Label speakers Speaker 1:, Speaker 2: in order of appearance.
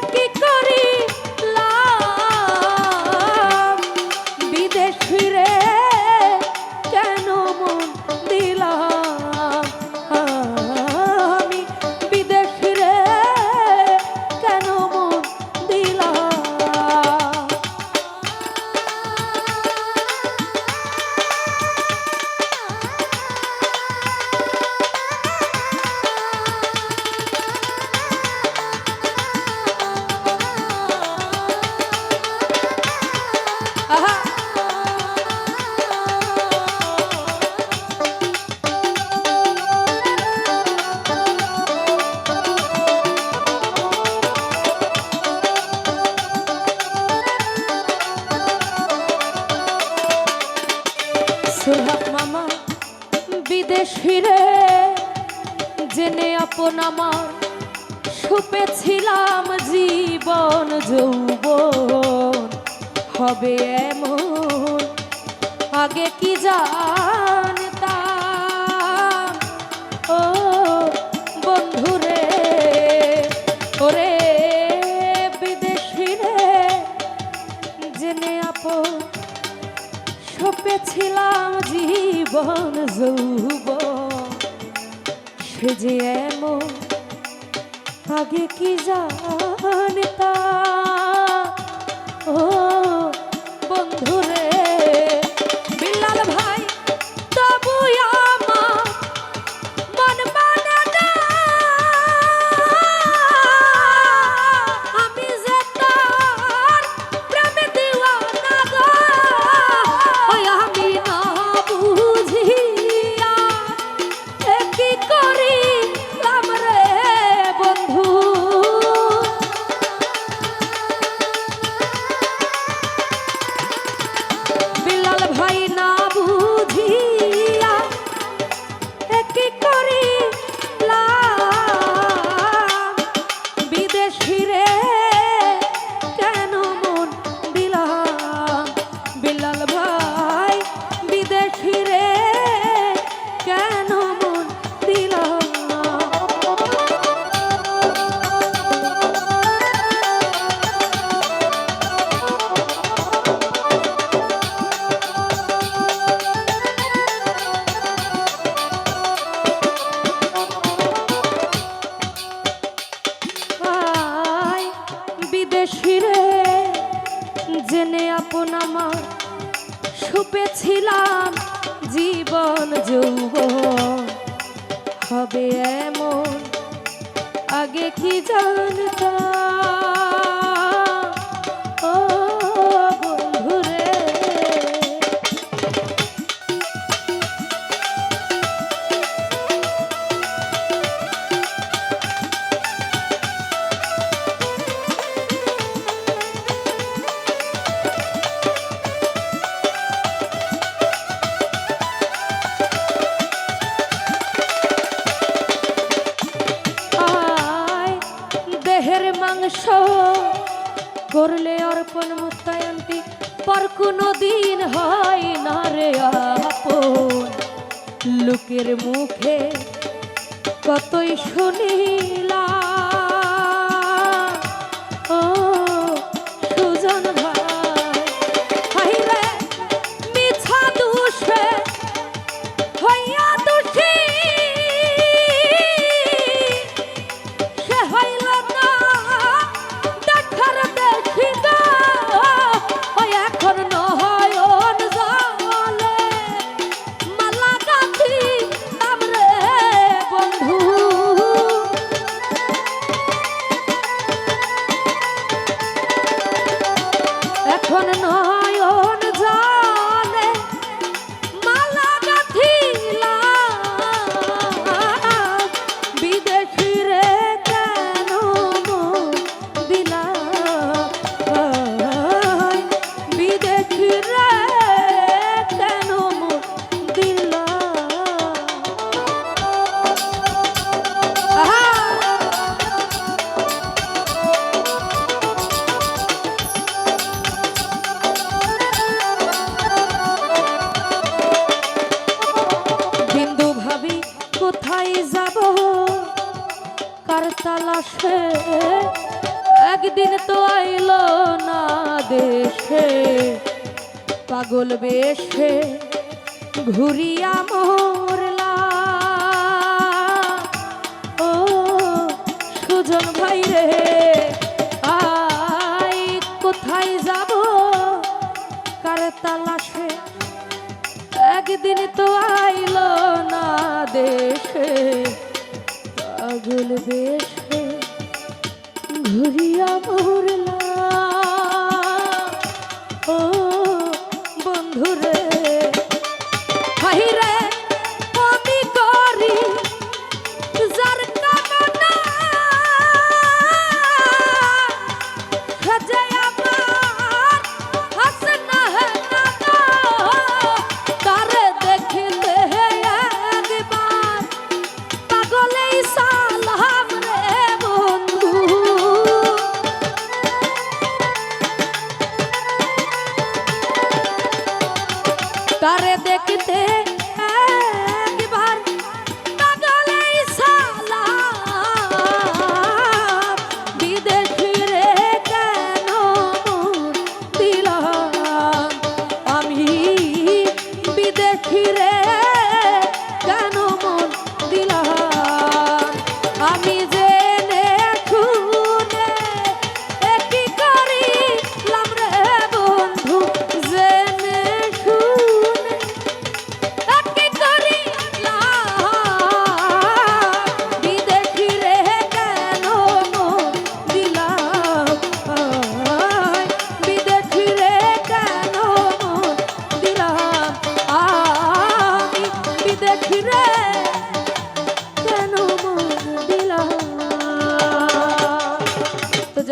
Speaker 1: happy বিদেশ ফিরে জেনে আপন আমার সুপেছিলাম জীবন, যৌবন। হবে এমন, আগে কি জানতাম? ও বন্ধু রে, ওরে বিদেশ ফিরে জেনে আপন ছোপেছিলাম জীবন যৌব সে যে এমন আগে কি জানতাম? রূপে ছিলাম জীবন যৌব হবে এমন আগে কি জানতাম? করলে অর্পণ মুক্তায়ন্তী পর কোনো দিন হয় না রে আপন। লোকের মুখে কতই শুনিলা পাগল বেশে ঘুরিয়া মোরলা। ও সুজন ভাই রে, আই কোথায় যাব? কার তালাশে? একদিন তো আইলো না দেশে। পাগল বেশে ঘুরিয়া মরলা।